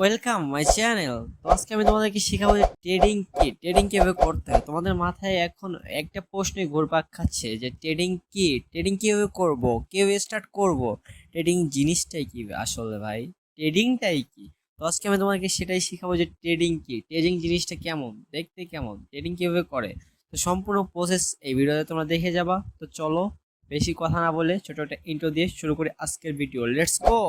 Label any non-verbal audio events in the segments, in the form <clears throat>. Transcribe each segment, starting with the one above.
Welcome my channel তো আজকে আমি তোমাদেরকে শেখাবো যে ট্রেডিং কি? ট্রেডিং কীভাবে করতে হয়? তোমাদের মাথায় এখন একটা প্রশ্নই ঘুরপাক খাচ্ছে যে ট্রেডিং কি? ট্রেডিং কীভাবে করব? কীভাবে স্টার্ট করব? ট্রেডিং জিনিসটাই কি আসলে ভাই? ট্রেডিংটাই কি? তো আজকে আমি তোমাদেরকে সেটাই শেখাবো যে ট্রেডিং কি? ট্রেডিং জিনিসটা কেমন? দেখতে কেমন? ট্রেডিং কীভাবে করে? তো সম্পূর্ণ প্রসেস এই ভিডিওতে তোমরা দেখে যাবা। তো চলো, বেশি কথা না বলে ছোট একটা ইন্ট্রো দিয়ে শুরু করি আজকের ভিডিও লেটস গো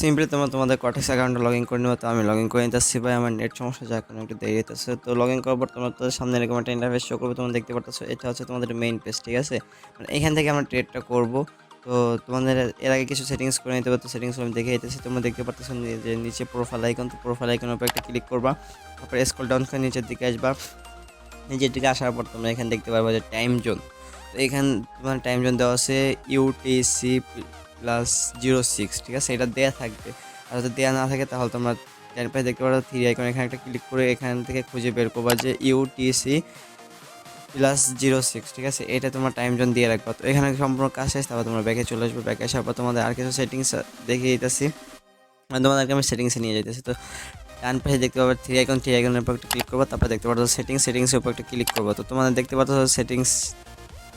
সিম্পলি তোমরা তোমাদের কটেক্স অ্যাকাউন্টে লগ ইন করে নেব তো আমি লগ ইন করে নিতেছি ভাই, আমার নেট সমস্যা যার কারণে একটু দেরি হতেছে তো লগ ইন করার পর তোমরা তাদের সামনে এরকম একটা ইন্টারফেস শো করবে, তোমরা দেখতে পারতেছো, এটা হচ্ছে তোমাদের মেইন পেজ ঠিক আছে? মানে এখান থেকে আমরা ট্রেডটা করব। তো তোমাদের এর আগে কিছু সেটিংস করে নিতে পারতো সেটিংস আমি দেখে যেতেছি তোমরা দেখতে পারতেছো যে নিচে প্রোফাইল আইকন তো প্রোফাইল আইকনের উপর একটা ক্লিক করবা, তারপরে স্ক্রল ডাউন করে নিচের দিকে আসবা। নিচের দিকে আসার পর তোমরা এখানে দেখতে পারবা যে টাইম জোন তো এখান তোমার টাইম জোন দেওয়া আছে ইউটিসি প্লাস জিরো সিক্স ঠিক আছে? এটা দেয়া থাকবে। আর যদি দেওয়া না থাকে, তাহলে তোমরা ডান পাশে দেখতে পারো থ্রি আইকন এখানে একটা ক্লিক করে এখান থেকে খুঁজে বের করবা যে ইউটিসি প্লাস জিরো সিক্স ঠিক আছে? এটা তোমার টাইম জোন দিয়ে রাখবা। তো এখানে সম্পূর্ণ কাজ শেষ, তারপর তোমরা ব্যাকে চলে আসবে। ব্যাকে আসার পর তোমাদের আর কিছু সেটিংস দেখিয়ে দিতেছি। তোমাদেরকে আমি সেটিংসে নিয়ে যেতেছি তো ডান পাশে দেখতে পাবে থ্রি আইকন থ্রি আইকনের উপর একটা ক্লিক করব, তারপর দেখতে পারো সেটিংস সেটিংসের উপর একটা ক্লিক করব। তো তোমাদের দেখতে পাচ্ছ সেটিংস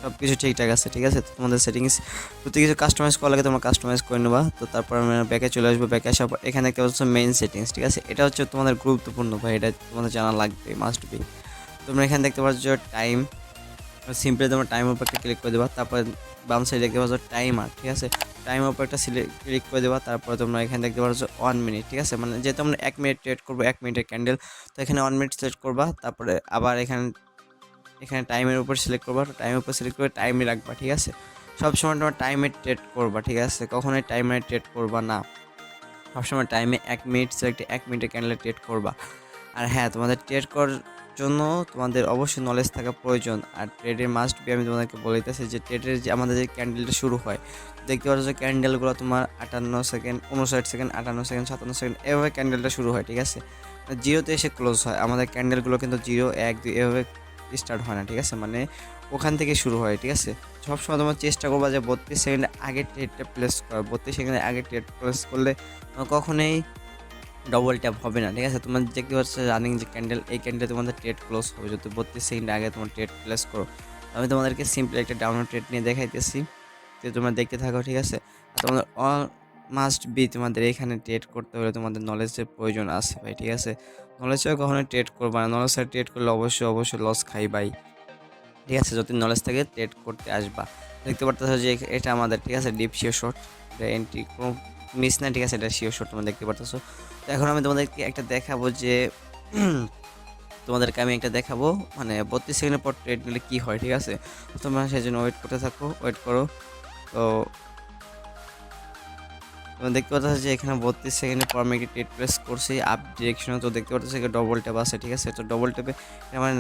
সব কিছু ঠিকঠাক আছে, ঠিক আছে? তো তোমাদের সেটিংস প্রতি কিছু কাস্টমাইজ করা লাগে তোমরা কাস্টমাইজ করে নেবা। তো তারপর আমি ব্যাকে চলে আসব ব্যাকে আসার পর এখানে দেখতে পাচ্ছ মেইন সেটিংস ঠিক আছে? এটা হচ্ছে তোমাদের গুরুত্বপূর্ণ ভাই, এটা তোমাদের জানা লাগবে মাস্ট বি তোমরা এখানে দেখতে পাচ্ছ টাইম সিম্পলি তোমরা টাইম উপর একটা ক্লিক করে দেবা তারপর বাম সাইডে দেখতে পাচ্ছ টাইমার ঠিক আছে? টাইম উপর একটা ক্লিক করে দেবা তারপর তোমরা এখানে দেখতে পাচ্ছ ওয়ান মিনিট ঠিক আছে? মানে যেহেতু আমরা এক মিনিট ট্রেড করব এক মিনিটের ক্যান্ডেল তো এখানে ওয়ান মিনিট সিলেক্ট করবা তারপরে আবার এখানে এখানে টাইমের উপর সিলেক্ট করবা টাইমের উপর সিলেক্ট করে টাইমে রাখবা ঠিক আছে? সবসময় তোমার টাইমে ট্রেড করবা ঠিক আছে? কখনোই টাইমে ট্রেড করবা না। সবসময় টাইমে এক মিনিট সিলেক্ট এক মিনিটের ক্যান্ডেলে ট্রেড করবা আর হ্যাঁ তোমাদের ট্রেড করার জন্য তোমাদের অবশ্যই নলেজ থাকা প্রয়োজন। আর ট্রেডের মাস্ট বি আমি তোমাদেরকে বলে দিতেছি যে ট্রেডের যে আমাদের যে ক্যান্ডেলটা শুরু হয়, দেখতে পাচ্ছ যে ক্যান্ডেলগুলো তোমার আটান্ন সেকেন্ড উনষাট সেকেন্ড আটান্ন সেকেন্ড সাতান্ন সেকেন্ড এভাবে ক্যান্ডেলটা শুরু হয়, ঠিক আছে? জিরোতে এসে ক্লোজ হয়। আমাদের ক্যান্ডেলগুলো কিন্তু জিরো এক, দুই, এভাবে স্টার্ট হয় না, ঠিক আছে? মানে ওখান থেকে শুরু হয়, ঠিক আছে? সবসময় তোমার চেষ্টা করবা যে বত্রিশ সেকেন্ডে আগে ট্রেডটা প্লেস করা বত্রিশ সেকেন্ডে আগে ট্রেড প্লেস করলে কখনোই ডবল ট্যাপ হবে না, ঠিক আছে? তোমার দেখতে পাচ্ছ রানিং যে ক্যান্ডেল এই ক্যান্ডেলে তোমাদের ট্রেড ক্লোজ হবে। যদি বত্রিশ সেকেন্ড আগে তোমার ট্রেড প্লেস করো, আমি তোমাদেরকে সিম্পলি একটা ডাউনলোড ট্রেড নিয়ে দেখাইতেছি। তো তোমরা দেখতে থাকো, ঠিক আছে? আর তোমাদের অল মাস্ট বি তোমাদের এখানে ট্রেড করতে হলে তোমাদের নলেজের প্রয়োজন আছে ভাই, ঠিক আছে? নলেজ ছাড়া কখনোই ট্রেড করবা না। নলেজ ট্রেড করলে অবশ্যই অবশ্যই লস খাই ভাই ঠিক আছে? যদি নলেজ থাকে ট্রেড করতে আসবা। দেখতে পারতেছো যে এটা আমাদের, ঠিক আছে ডিপ শিও শট এটা এন্ট্রি কোনো মিস না ঠিক আছে, এটা শিও শট তোমরা দেখতে পারতেছো। তো এখন আমি তোমাদেরকে একটা দেখাবো যে, <clears throat> তোমাদেরকে আমি একটা দেখাবো মানে বত্রিশ সেকেন্ডের পর ট্রেড নিলে কী হয়, ঠিক আছে? তোমরা সেই জন্য ওয়েট করতে থাকো ওয়েট করো। তো তোমরা দেখতে পাচ্ছ যে এখানে বত্রিশ সেকেন্ডের পর আমি একটি ট্রেড প্রেস করছি আপ ডিরেকশনে তো দেখতে পাচ্ছ ডবল ট্যাপ আছে, ঠিক আছে? তো ডবল ট্যাপে আমার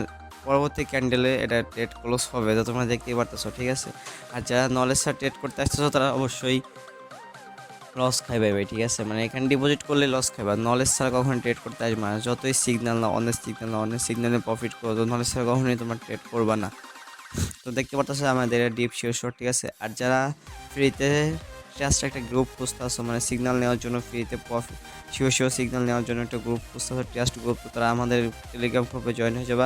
পরবর্তী ক্যান্ডেলে এটা ট্রেড ক্লোজ হবে, তো তোমরা দেখতেই পারতেছো, ঠিক আছে? আর যারা নলেজ ছাড়া ট্রেড করতে আসতেছো, তারা অবশ্যই লস খাইবে ভাই, ঠিক আছে? মানে এখানে ডিপোজিট করলে লস খাইবে নলেজ ছাড়া কখনো ট্রেড করতে আসবে না। যতই সিগন্যাল না অনেক সিগন্যাল না অনেক সিগন্যালে প্রফিট করো, তো নলেজ ছাড়া কখনোই তোমার ট্রেড করবা না। তো দেখতে পারতেছো আমাদের ডিপ শিওর শর্ট ঠিক আছে? আর যারা ফ্রিতে জাস্ট একটা গ্রুপ খুঁজতে আসো মানে সিগন্যাল নেওয়ার জন্য ফ্রিতে প্রফিট শিওর শিওর সিগন্যাল নেওয়ার জন্য একটা গ্রুপ খুঁজতে আসো ট্রাস্ট গ্রুপ তারা আমাদের টেলিগ্রাম গ্রুপে জয়েন হয়ে যাবা।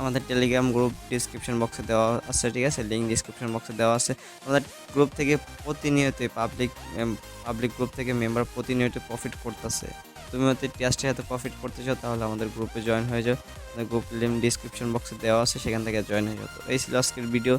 আমাদের টেলিগ্রাম গ্রুপ ডিসক্রিপশন বক্সে দেওয়া আছে, ঠিক আছে? লিঙ্ক ডিসক্রিপশন বক্সে দেওয়া আছে। আমাদের গ্রুপ থেকে প্রতিনিয়ত পাবলিক পাবলিক গ্রুপ থেকে মেম্বার প্রতিনিয়ত প্রফিট করতেছে। তুমি হয়তো ট্রাস্টের হাতে প্রফিট করতে চাও, তাহলে আমাদের গ্রুপে জয়েন হয়ে যাও। আমাদের গ্রুপ লিঙ্ক ডিসক্রিপশন বক্সে দেওয়া আছে, সেখান থেকে জয়েন হয়ে যাও। তো এই ছিল আজকের ভিডিও